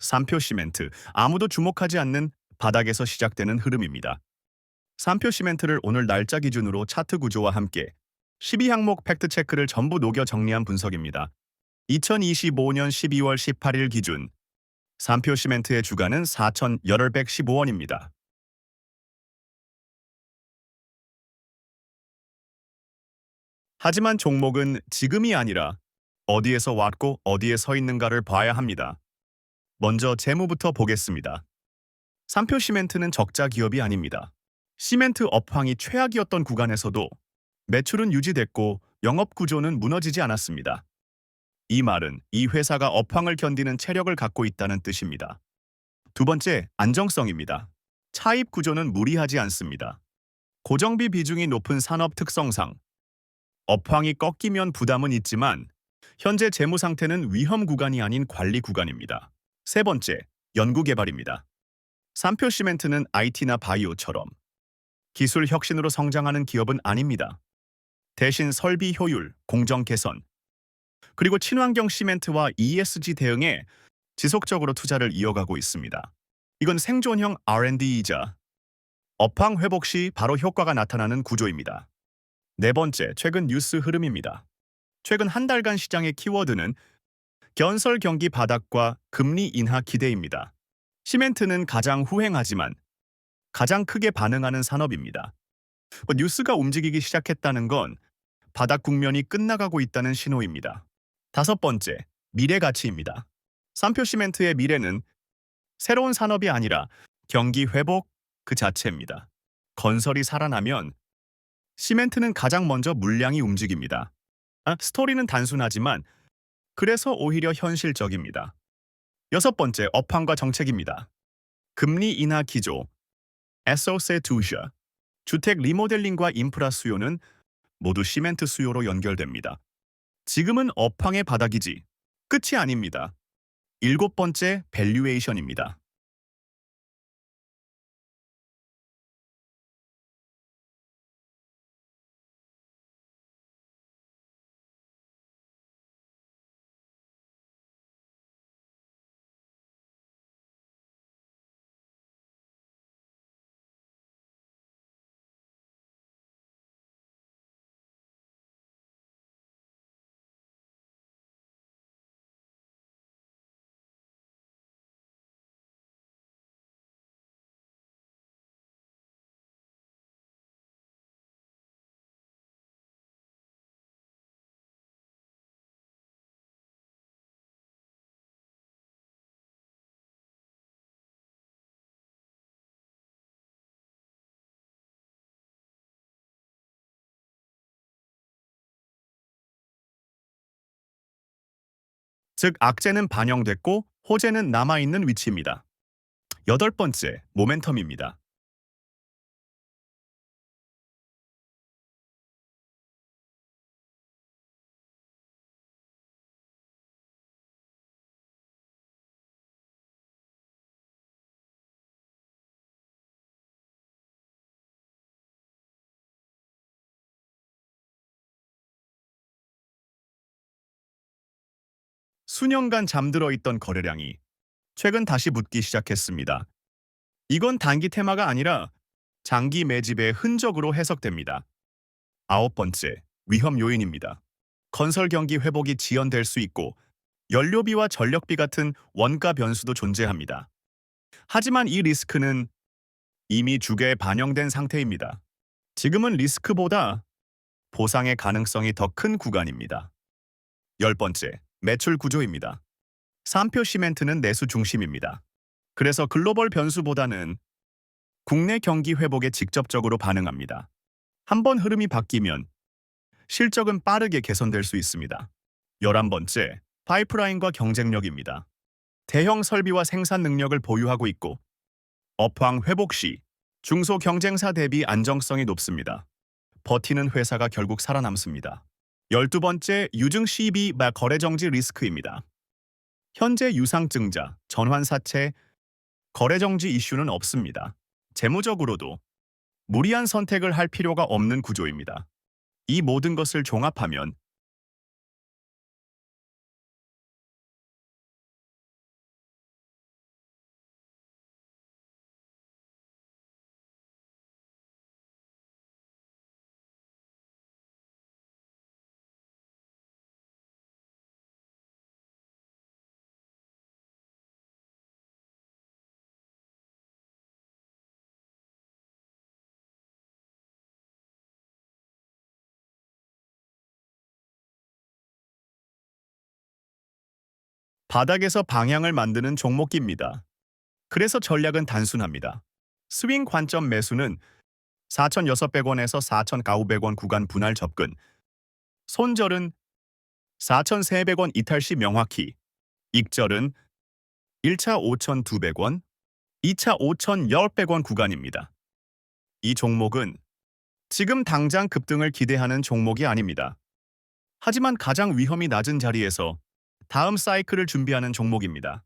3표 시멘트, 아무도 주목하지 않는 바닥에서 시작되는 흐름입니다. 3표 시멘트를 오늘 날짜 기준으로 차트 구조와 함께 12항목 팩트체크를 전부 녹여 정리한 분석입니다. 2025년 12월 18일 기준 3표 시멘트의 주가는 4,115원입니다. 하지만 종목은 지금이 아니라 어디에서 왔고 어디에 서 있는가를 봐야 합니다. 먼저 재무부터 보겠습니다. 3표 시멘트는 적자 기업이 아닙니다. 시멘트 업황이 최악이었던 구간에서도 매출은 유지됐고 영업 구조는 무너지지 않았습니다. 이 말은 이 회사가 업황을 견디는 체력을 갖고 있다는 뜻입니다. 두 번째, 안정성입니다. 차입 구조는 무리하지 않습니다. 고정비 비중이 높은 산업 특성상 업황이 꺾이면 부담은 있지만 현재 재무 상태는 위험 구간이 아닌 관리 구간입니다. 세 번째, 연구개발입니다. 3표 시멘트는 IT나 바이오처럼 기술 혁신으로 성장하는 기업은 아닙니다. 대신 설비 효율, 공정 개선, 그리고 친환경 시멘트와 ESG 대응에 지속적으로 투자를 이어가고 있습니다. 이건 생존형 R&D이자 업황 회복 시 바로 효과가 나타나는 구조입니다. 네 번째, 최근 뉴스 흐름입니다. 최근 한 달간 시장의 키워드는 견설 경기 바닥과 금리 인하 기대입니다. 시멘트는 가장 후행하지만 가장 크게 반응하는 산업입니다. 뭐 뉴스가 움직이기 시작했다는 건 바닥 국면이 끝나가고 있다는 신호입니다. 다섯 번째, 미래 가치입니다. 3표 시멘트의 미래는 새로운 산업이 아니라 경기 회복 그 자체입니다. 건설이 살아나면 시멘트는 가장 먼저 물량이 움직입니다. 아, 스토리는 단순하지만 그래서 오히려 현실적입니다. 여섯 번째, 업황과 정책입니다. 금리 인하 기조, 에소세 두샤, 주택 리모델링과 인프라 수요는 모두 시멘트 수요로 연결됩니다. 지금은 업황의 바닥이지 끝이 아닙니다. 일곱 번째, 밸류에이션입니다. 즉 악재는 반영됐고 호재는 남아있는 위치입니다. 여덟 번째, 모멘텀입니다. 수년간 잠들어 있던 거래량이 최근 다시 붙기 시작했습니다. 이건 단기 테마가 아니라 장기 매집의 흔적으로 해석됩니다. 아홉 번째, 위험 요인입니다. 건설 경기 회복이 지연될 수 있고 연료비와 전력비 같은 원가 변수도 존재합니다. 하지만 이 리스크는 이미 주가에 반영된 상태입니다. 지금은 리스크보다 보상의 가능성이 더 큰 구간입니다. 열 번째, 매출 구조입니다. 3표 시멘트는 내수 중심입니다. 그래서 글로벌 변수보다는 국내 경기 회복에 직접적으로 반응합니다. 한번 흐름이 바뀌면 실적은 빠르게 개선될 수 있습니다. 11번째, 파이프라인과 경쟁력입니다. 대형 설비와 생산 능력을 보유하고 있고 업황 회복 시 중소 경쟁사 대비 안정성이 높습니다. 버티는 회사가 결국 살아남습니다. 열두 번째 유증 CB 마 거래 정지 리스크입니다. 현재 유상증자, 전환사채, 거래 정지 이슈는 없습니다. 재무적으로도 무리한 선택을 할 필요가 없는 구조입니다. 이 모든 것을 종합하면 바닥에서 방향을 만드는 종목입니다. 그래서 전략은 단순합니다. 스윙 관점 매수는 4,600원에서 4,900원 구간 분할 접근, 손절은 4,300원 이탈 시 명확히, 익절은 1차 5,200원, 2차 5,100원 구간입니다. 이 종목은 지금 당장 급등을 기대하는 종목이 아닙니다. 하지만 가장 위험이 낮은 자리에서 다음 사이클을 준비하는 종목입니다.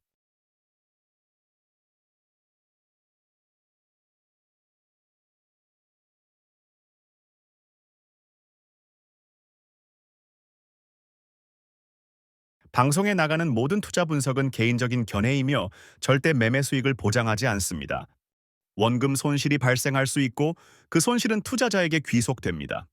방송에 나가는 모든 투자 분석은 개인적인 견해이며 절대 매매 수익을 보장하지 않습니다. 원금 손실이 발생할 수 있고 그 손실은 투자자에게 귀속됩니다.